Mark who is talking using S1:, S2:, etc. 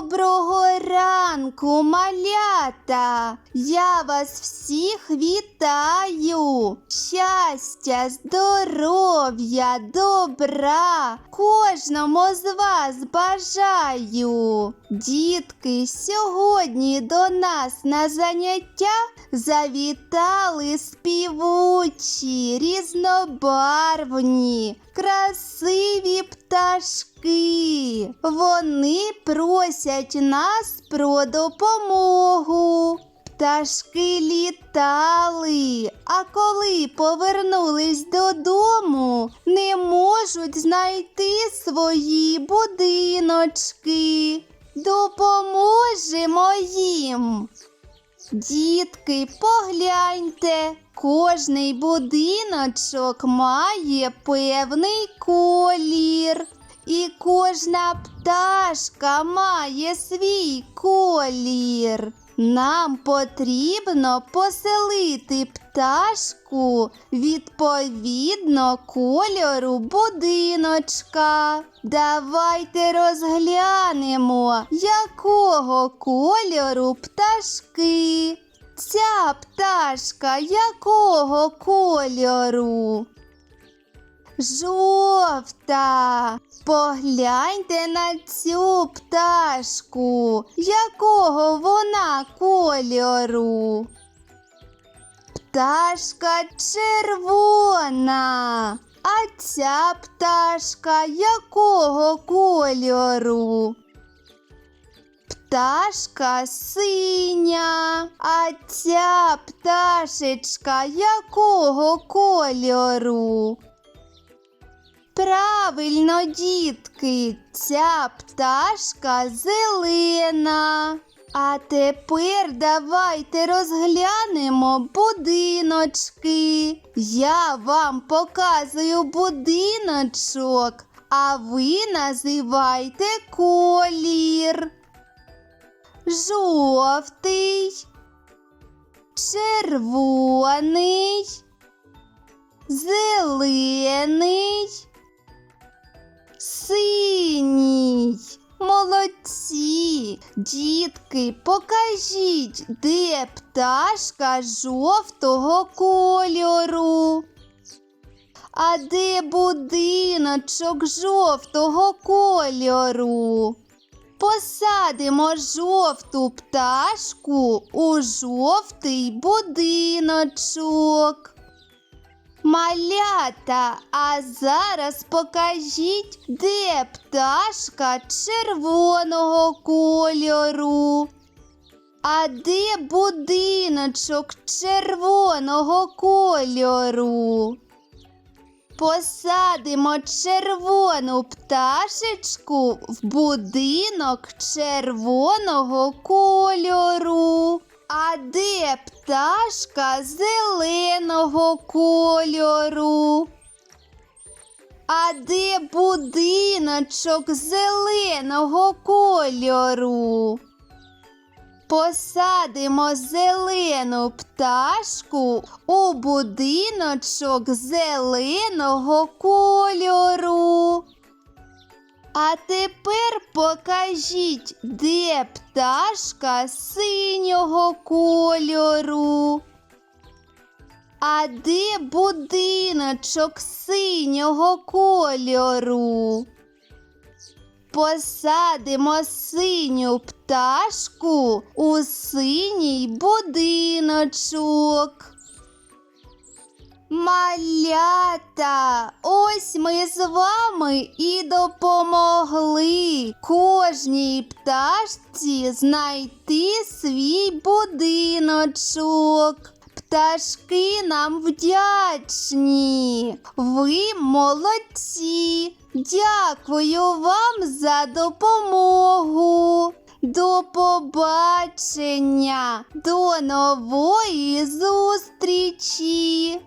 S1: Доброго ранку, малята! Я вас всіх вітаю! Щастя, здоров'я, добра! Кожному з вас бажаю! Дітки, сьогодні до нас на заняття завітали співучі, різнобарвні, красиві пташки. Вони просять нас про допомогу. Пташки літали, а коли повернулись додому, не можуть знайти свої будиночки. Допоможемо їм. Дітки, погляньте, кожний будиночок має певний колір. І кожна пташка має свій колір. Нам потрібно поселити пташку відповідно кольору будиночка. Давайте розглянемо, якого кольору пташки. Ця пташка якого кольору? Жовта. Погляньте на цю пташку. Якого вона кольору? Пташка червона. А ця пташка якого кольору? Пташка синя. А ця пташечка якого кольору? Правильно, дітки, ця пташка зелена. А тепер давайте розглянемо будиночки. Я вам показую будиночок, а ви називайте колір. Жовтий, червоний, зелений. Дітки, покажіть, де пташка жовтого кольору. А де будиночок жовтого кольору? Посадимо жовту пташку у жовтий будиночок. Малята, а зараз покажіть, де пташка червоного кольору. А де будиночок червоного кольору? Посадимо червону пташечку в будинок червоного кольору. А де пташка зеленого кольору? А де будиночок зеленого кольору? Посадимо зелену пташку у будиночок зеленого кольору. А тепер покажіть, де пташка синього кольору. А де будиночок синього кольору? Посадимо синю пташку у синій будиночок. Малята, ось ми з вами і допомогли кожній пташці знайти свій будиночок. Пташки нам вдячні. Ви молодці. Дякую вам за допомогу. До побачення, до нової зустрічі!